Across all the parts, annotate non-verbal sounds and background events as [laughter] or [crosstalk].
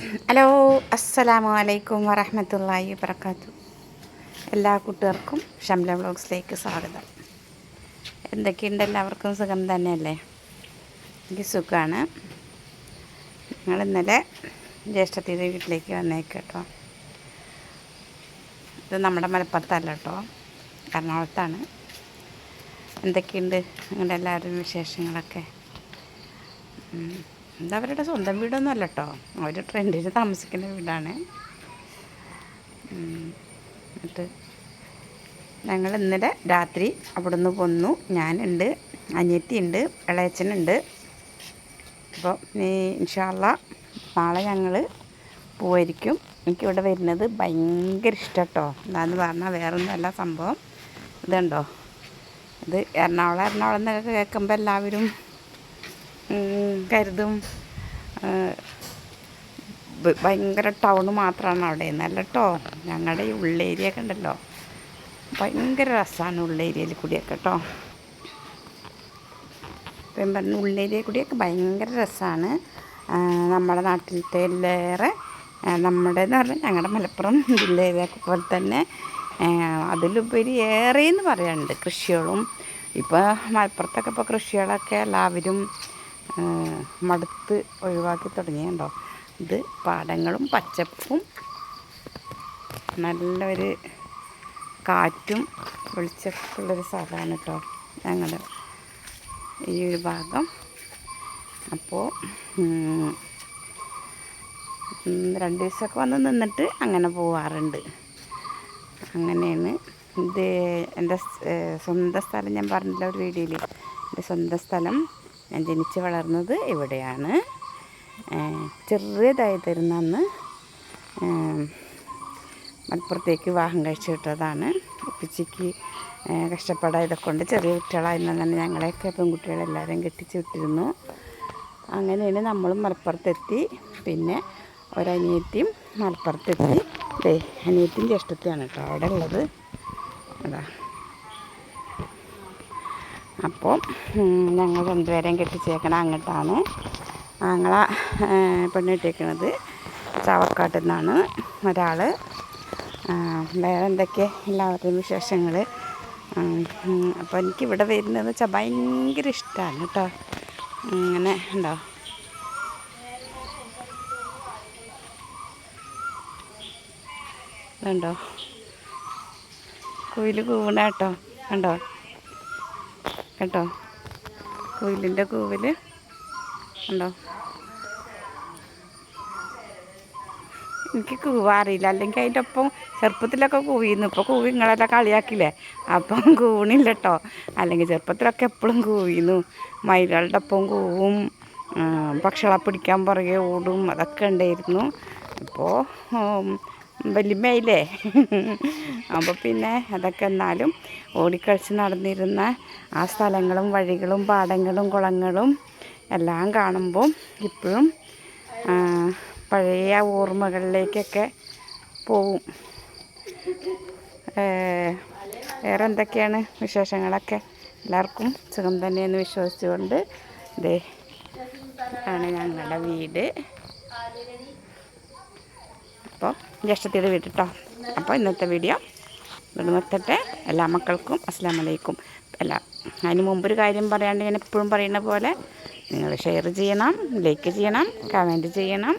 Hello അസ്സലാമു അലൈക്കും വറഹമത്തല്ലാഹി വബർക്കാത്തു എല്ലാ കൂട്ടുകാർക്കും ഷംല വ്ളോഗ്സിലേക്ക് സ്വാഗതം. എന്തൊക്കെയുണ്ട്? എല്ലാവർക്കും സുഖം തന്നെയല്ലേ? എനിക്ക് സുഖമാണ് ഞങ്ങൾ ഇന്നലെ ജ്യേഷ്ഠത്തിയുടെ വീട്ടിലേക്ക് വന്നേക്ക് കേട്ടോ. ഇത് നമ്മുടെ മലപ്പുറത്തല്ല കേട്ടോ എറണാകുളത്താണ്. എന്തൊക്കെയുണ്ട്? നിങ്ങളുടെ എല്ലാവരും വിശേഷങ്ങളൊക്കെ. ഇത് അവരുടെ സ്വന്തം വീടൊന്നും അല്ല കേട്ടോ അവർ ട്രെൻഡിൽ താമസിക്കുന്ന വീടാണ്. എന്നിട്ട് ഞങ്ങൾ ഇന്നലെ രാത്രി അവിടെ നിന്ന് പോന്നു ഞാനുണ്ട് അനിയത്തിയുണ്ട് ഇളയച്ചനുണ്ട് അപ്പോൾ ഇൻഷാല്ല നാളെ ഞങ്ങൾ പോയിരിക്കും എനിക്കിവിടെ വരുന്നത് ഭയങ്കര ഇഷ്ടം കേട്ടോ എന്താന്ന് പറഞ്ഞാൽ വേറൊന്നുമല്ല സംഭവം. ഇതുണ്ടോ? ഇത് എറണാകുളം എറണാകുളം എന്നൊക്കെ കേൾക്കുമ്പോൾ എല്ലാവരും കരുതും. ഭയങ്കര ടൗണ് മാത്രമാണ് അവിടെ. നല്ല കേട്ടോ ഞങ്ങളുടെ ഈ ഉള്ളേരിയ ഒക്കെ ഉണ്ടല്ലോ. ഭയങ്കര രസമാണ് ഉള്ളേരിയയിൽ കൂടിയൊക്കെ കേട്ടോ ഇപ്പം പറഞ്ഞ ഉള്ളേരിയ കൂടിയൊക്കെ ഭയങ്കര രസമാണ് നമ്മുടെ നാട്ടിലത്തേലേറെ നമ്മുടെ എന്ന് പറഞ്ഞാൽ ഞങ്ങളുടെ മലപ്പുറം [laughs] ജില്ലയിലൊക്കെ പോലെ തന്നെ അതിലുപരി ഏറെ എന്ന് പറയാനുണ്ട് കൃഷികളും. ഇപ്പോൾ മലപ്പുറത്തൊക്കെ ഇപ്പോൾ കൃഷികളൊക്കെ എല്ലാവരും മടുത്ത് ഒഴിവാക്കി തുടങ്ങിയുണ്ടോ ഇത് പാടങ്ങളും പച്ചപ്പും നല്ലൊരു കാറ്റും വെളിച്ചമൊക്കെ ഉള്ളൊരു സ്ഥലമാണ് കേട്ടോ ഞങ്ങൾ ഈ ഒരു ഭാഗം. അപ്പോൾ രണ്ട് ദിവസമൊക്കെ വന്ന് നിന്നിട്ട് അങ്ങനെ പോവാറുണ്ട്. അങ്ങനെയാണ്. ഇത് എന്റെ സ്വന്തം സ്ഥലം ഞാൻ പറഞ്ഞില്ല ഒരു വീഡിയോയിൽ. എന്റെ സ്വന്തം സ്ഥലം ഞാൻ ജനിച്ച് വളർന്നത് ഇവിടെയാണ്. ഏ, ചെറിയതായി തരുന്ന അന്ന് മലപ്പുറത്തേക്ക് വിവാഹം കഴിച്ചു വിട്ടതാണ്. ഉപ്പിച്ചിക്ക് ഏ, കഷ്ടപ്പാടായതൊക്കെ കൊണ്ട് ചെറിയ കുട്ടികളായിരുന്നു തന്നെ ഞങ്ങളെയൊക്കെ പെൺകുട്ടികളെല്ലാവരും കെട്ടിച്ച് വിട്ടിരുന്നു. അങ്ങനെയാണ് നമ്മളും മലപ്പുറത്തെത്തി. പിന്നെ ഒരനിയത്തിയും മലപ്പുറത്തെത്തി. ദേ അനിയത്തിയും ജ്യേഷ്ഠത്തെയാണ് കേട്ടോ അവിടെ ഉള്ളത് അതാ. അപ്പോൾ ഞങ്ങൾ രണ്ടുപേരെയും കെട്ടിച്ചേക്കണ അങ്ങോട്ടാണ്. ഞങ്ങളെ പെണ്ണ് കെട്ടിയേക്കണത് ചാവക്കാട്ടിൽ നിന്നാണ് ഒരാൾ വേറെ എന്തൊക്കെ എല്ലാവരുടെയും വിശേഷങ്ങൾ അപ്പോൾ എനിക്കിവിടെ വരുന്നത് വെച്ചാൽ ഭയങ്കര ഇഷ്ടമാണ് കേട്ടോ. അങ്ങനെ ഉണ്ടോ? ഇതുണ്ടോ? കുയിൽ കൂവണ കേട്ടോ കണ്ടോ? കേട്ടോ. കുയിലിന്റെ കൂവിൽ ഉണ്ടോ എനിക്ക് കൂവാറിയില്ല അല്ലെങ്കിൽ അതിന്റെ ഒപ്പം ചെറുപ്പത്തിലൊക്കെ കൂവിയിരുന്നു. ഇപ്പോൾ കൂവി നിങ്ങളെല്ലാം കളിയാക്കില്ലേ? അപ്പം കൂണില്ല കേട്ടോ അല്ലെങ്കിൽ ചെറുപ്പത്തിലൊക്കെ എപ്പോഴും കൂവിയിരുന്നു. മയിലുകളുടെ ഒപ്പം കൂവും പക്ഷികളെ പിടിക്കാൻ പുറകെ ഓടും അതൊക്കെ ഉണ്ടായിരുന്നു. ഇപ്പോൾ വലിയമ്മയില്ലേ അപ്പോൾ പിന്നെ അതൊക്കെ എന്നാലും ഓടിക്കളിച്ച് നടന്നിരുന്ന ആ സ്ഥലങ്ങളും വഴികളും പാടങ്ങളും കുളങ്ങളും എല്ലാം കാണുമ്പോൾ ഇപ്പോഴും പഴയ ഓർമ്മകളിലേക്കൊക്കെ പോവും. വേറെ എന്തൊക്കെയാണ് വിശേഷങ്ങളൊക്കെ? എല്ലാവർക്കും സുഖം തന്നെയെന്ന് വിശ്വസിച്ചുകൊണ്ട് ദേ ആണ് ഞങ്ങളുടെ വീട്. അപ്പോൾ ജ്യേഷ്ഠത്തിയുടെ വിട്ടിട്ടോ. അപ്പോൾ ഇന്നത്തെ വീഡിയോ ഇവിടെ നിർത്തട്ടെ. എല്ലാ മക്കൾക്കും അസ്സാം വലൈക്കും എല്ലാ അതിന് മുമ്പൊരു കാര്യം പറയാണ്ട് ഞാൻ എപ്പോഴും പറയുന്ന പോലെ നിങ്ങൾ ഷെയർ ചെയ്യണം ലൈക്ക് ചെയ്യണം കമന്റ് ചെയ്യണം.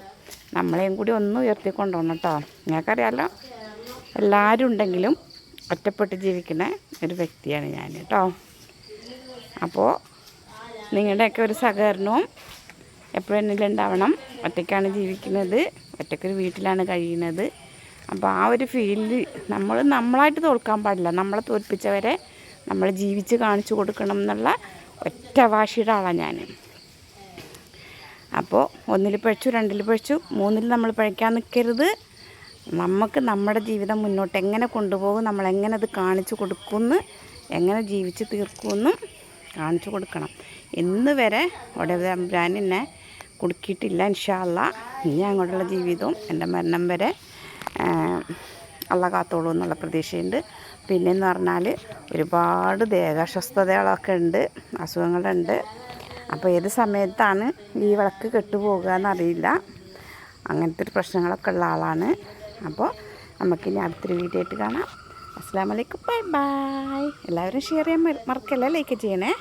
നമ്മളെയും കൂടി ഒന്ന് ഉയർത്തിക്കൊണ്ടുപോകണം കേട്ടോ നിങ്ങൾക്കറിയാമല്ലോ എല്ലാവരും ഉണ്ടെങ്കിലും ഒറ്റപ്പെട്ട് ജീവിക്കുന്ന ഒരു വ്യക്തിയാണ് ഞാൻ കേട്ടോ അപ്പോൾ നിങ്ങളുടെയൊക്കെ ഒരു സഹകരണവും എപ്പോഴും ഉണ്ടാവണം ഒറ്റയ്ക്കാണ് ജീവിക്കുന്നത്. ഒറ്റയ്ക്കൊരു വീട്ടിലാണ് കഴിയുന്നത്. അപ്പോൾ ആ ഒരു ഫീലിൽ നമ്മൾ നമ്മളായിട്ട് തോൽക്കാൻ പാടില്ല. നമ്മളെ തോൽപ്പിച്ചവരെ നമ്മൾ ജീവിച്ച് കാണിച്ചു കൊടുക്കണം എന്നുള്ള ഒറ്റ വാശിയുടെ ആളാണ് ഞാൻ. അപ്പോൾ ഒന്നിൽ പഴിച്ചു രണ്ടിൽ പഴിച്ചു മൂന്നിൽ നമ്മൾ പഴിക്കാൻ നിൽക്കരുത് നമുക്ക് നമ്മുടെ ജീവിതം മുന്നോട്ട് എങ്ങനെ കൊണ്ടുപോകും നമ്മൾ എങ്ങനെ അത് കാണിച്ചു കൊടുക്കുമെന്ന് എങ്ങനെ ജീവിച്ച് തീർക്കുമെന്നും കാണിച്ചു കൊടുക്കണം. ഇന്ന് വരെ ഒടവമ്പരാൻ എന്നെ കുടുക്കിയിട്ടില്ല ഇൻഷാല്ല ഇനി അങ്ങോട്ടുള്ള ജീവിതവും എന്റെ മരണം വരെ അള്ള കാത്തോളൂ എന്നുള്ള പ്രതീക്ഷയുണ്ട്. പിന്നെയെന്ന് പറഞ്ഞാൽ ഒരുപാട് ദേഹാസ്വസ്ഥതകളൊക്കെ ഉണ്ട് അസുഖങ്ങളുണ്ട്. അപ്പോൾ ഏത് സമയത്താണ് ഈ വിളക്ക് കെട്ടുപോകുക എന്നറിയില്ല അങ്ങനത്തെ ഒരു പ്രശ്നങ്ങളൊക്കെ ഉള്ള ആളാണ്. അപ്പോൾ നമുക്കിനി അടുത്തൊരു വീഡിയോ ആയിട്ട് കാണാം. അസ്സാം വലൈക്കും ബൈ ബൈ. എല്ലാവരും ഷെയർ ചെയ്യാൻ മറക്കല്ലേ ലൈക്ക് ചെയ്യണേ.